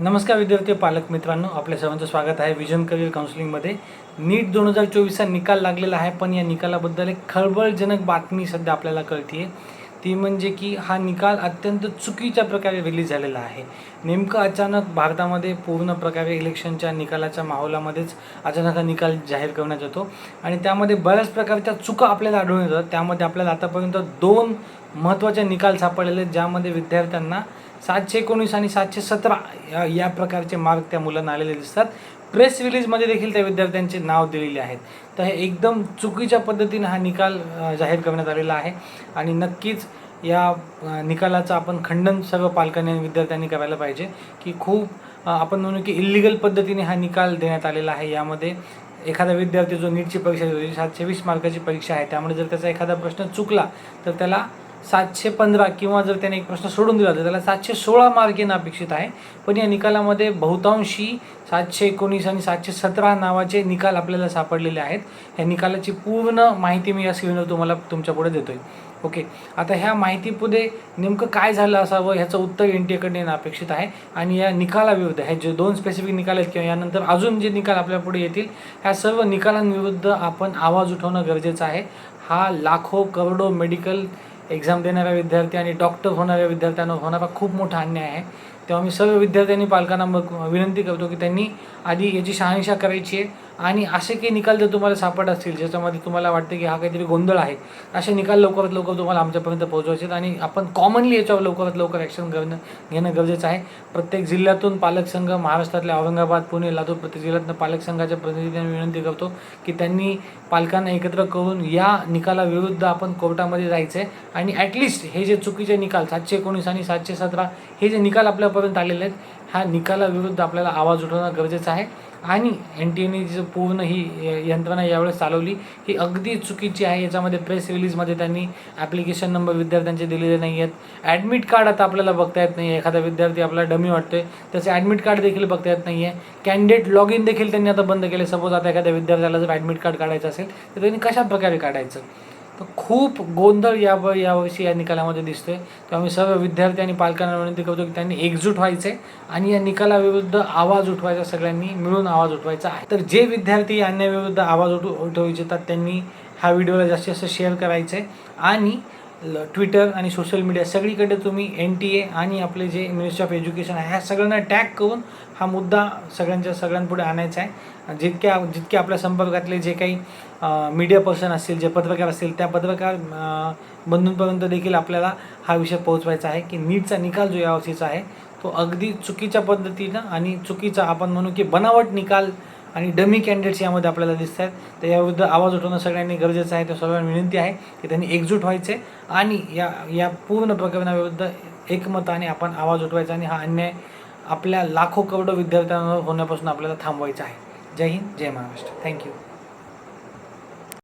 नमस्कार विद्यार्थी पालक मित्रांनो आपल्या सर्वांचं स्वागत आहे विजन करिअर काउन्सिलिंगमध्ये नीट दोन हजार चोवीसचा निकाल लागलेला आहे पण या निकालाबद्दल एक खळबळजनक बातमी सध्या आपल्याला कळते ती म्हणजे की हा निकाल अत्यंत चुकीच्या प्रकारे रिलीज झालेला आहे. नेमकं अचानक भारतामध्ये पूर्ण प्रकारे इलेक्शनच्या निकालाच्या माहोलामध्येच अचानक हा निकाल जाहीर करण्यात येतो. आणि त्यामध्ये बऱ्याच प्रकारच्या चुका आपल्याला आढळून येतात. त्यामध्ये आपल्याला आतापर्यंत दोन महत्त्वाचे निकाल सापडलेले आहेत ज्यामध्ये विद्यार्थ्यांना सातशे एकोणीस आणि सातशे सतरा या या प्रकारचे मार्क त्या मुलांना आलेले दिसतात. प्रेस रिलीजमध्ये देखील त्या विद्यार्थ्यांचे नाव दिलेले आहेत. तर हे एकदम चुकीच्या पद्धतीने हा निकाल जाहीर करण्यात आलेला आहे. आणि नक्कीच या निकालाचं आपण खंडन सर्व पालकांनी आणि विद्यार्थ्यांनी करायला पाहिजे की खूप आपण म्हणू की इलिगल पद्धतीने हा निकाल देण्यात आलेला आहे. यामध्ये एखादा विद्यार्थी जो नीटची परीक्षा देतो सातशे वीस मार्काची परीक्षा आहे त्यामुळे जर त्याचा एखादा प्रश्न चुकला तर त्याला सातशे पंधरा किंवा जर त्याने एक प्रश्न सोडून दिला तर त्याला सातशे सोळा मार्क येणं अपेक्षित आहे. पण या निकालामध्ये बहुतांशी सातशे एकोणीस आणि सातशे सतरा नावाचे निकाल आपल्याला सापडलेले आहेत. ह्या निकालाची पूर्ण माहिती मी या स्क्रीनवर तुम्हाला तुमच्यापुढे देतो आहे ओके आता ह्या माहितीपुढे नेमकं काय झालं असावं ह्याचं उत्तर एन टी एकडे येणं अपेक्षित आहे. आणि या निकालाविरुद्ध हे जे दोन स्पेसिफिक निकाल आहेत किंवा यानंतर अजून जे निकाल आपल्यापुढे येतील ह्या सर्व निकालांविरुद्ध आपण आवाज उठवणं गरजेचं आहे. हा लाखो करोडो मेडिकल एक्झाम देणाऱ्या विद्यार्थी आणि डॉक्टर होणाऱ्या विद्यार्थ्यांना होणारा खूप मोठा अन्याय आहे. तेव्हा मी सर्व विद्यार्थ्यांनी पालकांना मग विनंती करतो की त्यांनी आधी याची शहानिशा करायची आहे आणि असे काही निकाल जर तुम्हाला सापडत असतील ज्याच्यामध्ये तुम्हाला वाटतं की हा काहीतरी गोंधळ आहे असे निकाल लवकरात लवकर तुम्हाला आमच्यापर्यंत पोहोचवायचे आहेत आणि आपण कॉमनली याच्यावर लवकरात लवकर ॲक्शन करणं घेणं गरजेचं आहे. प्रत्येक जिल्ह्यातून पालक संघ महाराष्ट्रातल्या औरंगाबाद पुणे लातूर प्रत्येक जिल्ह्यातनं पालक संघाच्या प्रतिनिधींना विनंती करतो की त्यांनी पालकांना एकत्र करून या निकालाविरुद्ध आपण कोर्टामध्ये जायचं आहे आणि ॲटलिस्ट हे जे चुकीचे निकाल सातशे एकोणीस आणि सातशे सतरा हे जे निकाल आपल्या आपल्यापर्यंत आलेले आहेत. ह्या निकालाविरुद्ध आपल्याला आवाज उठवणं गरजेचं आहे. आणि एन टी एने जी पूर्ण ही यंत्रणा यावेळेस चालवली. ही अगदी चुकीची आहे. याच्यामध्ये प्रेस रिलीजमध्ये त्यांनी ॲप्लिकेशन नंबर विद्यार्थ्यांचे दिलेले नाही आहेत. ॲडमिट कार्ड आता आपल्याला बघता येत नाही आहे एखादा विद्यार्थी आपल्याला डमी वाटतोय. त्याचे ॲडमिट कार्ड देखील बघता येत नाही आहे कॅन्डिडेट लॉग इन देखील त्यांनी आता बंद केले. सपोज आता एखाद्या विद्यार्थ्याला जर ॲडमिट कार्ड काढायचं असेल तर त्यांनी कशा प्रकारे काढायचं? तर खूप गोंधळ या यावर्षी या निकालामध्ये दिसतोय. तेव्हा मी सर्व विद्यार्थी आणि पालकांना विनंती करतो की त्यांनी एकजूट व्हायचे आणि या निकालाविरुद्ध आवाज उठवायचा सगळ्यांनी मिळून आवाज उठवायचा आहे. तर जे विद्यार्थी या अन्यायाविरुद्ध आवाज उठ उठवू इच्छितात त्यांनी ह्या व्हिडिओला जास्तीत जास्त शेअर करायचे आणि ल- ट्विटर आणि सोशल मीडिया सगळीकडे तुम्ही एन टी ए आणि आपले जे मिनिस्ट्री ऑफ एज्युकेशन आहे ह्या सगळ्यांना टॅग करून हा मुद्दा सगळ्यांच्या सगळ्यांपुढे आणायचा आहे. जितक्या जितके आपल्या संपर्कातले जे काही मीडिया पर्सन असतील जे पत्रकार असतील त्या पत्रकार बंधूंपर्यंत देखील आपल्याला हा विषय पोहोचवायचा आहे की नीटचा निकाल जो यावर्षीचा आहे तो अगदी चुकीच्या पद्धतीनं आणि चुकीचा आपण म्हणू की बनावट निकाल आणि डमी कॅन्डिडेट्स यामध्ये आपल्याला दिसत आहेत. तर याविरुद्ध आवाज उठवणं सगळ्यांनी गरजेचं आहे. तर सर्वांना विनंती आहे की त्यांनी एकजूट व्हायचे आणि या या पूर्ण प्रकरणाविरुद्ध एकमताने आपण आवाज उठवायचा आणि हा अन्याय आपल्या लाखो करोडो विद्यार्थ्यांवर होण्यापासून आपल्याला थांबवायचा आहे. जय हिंद जय महाराष्ट्र. Thank you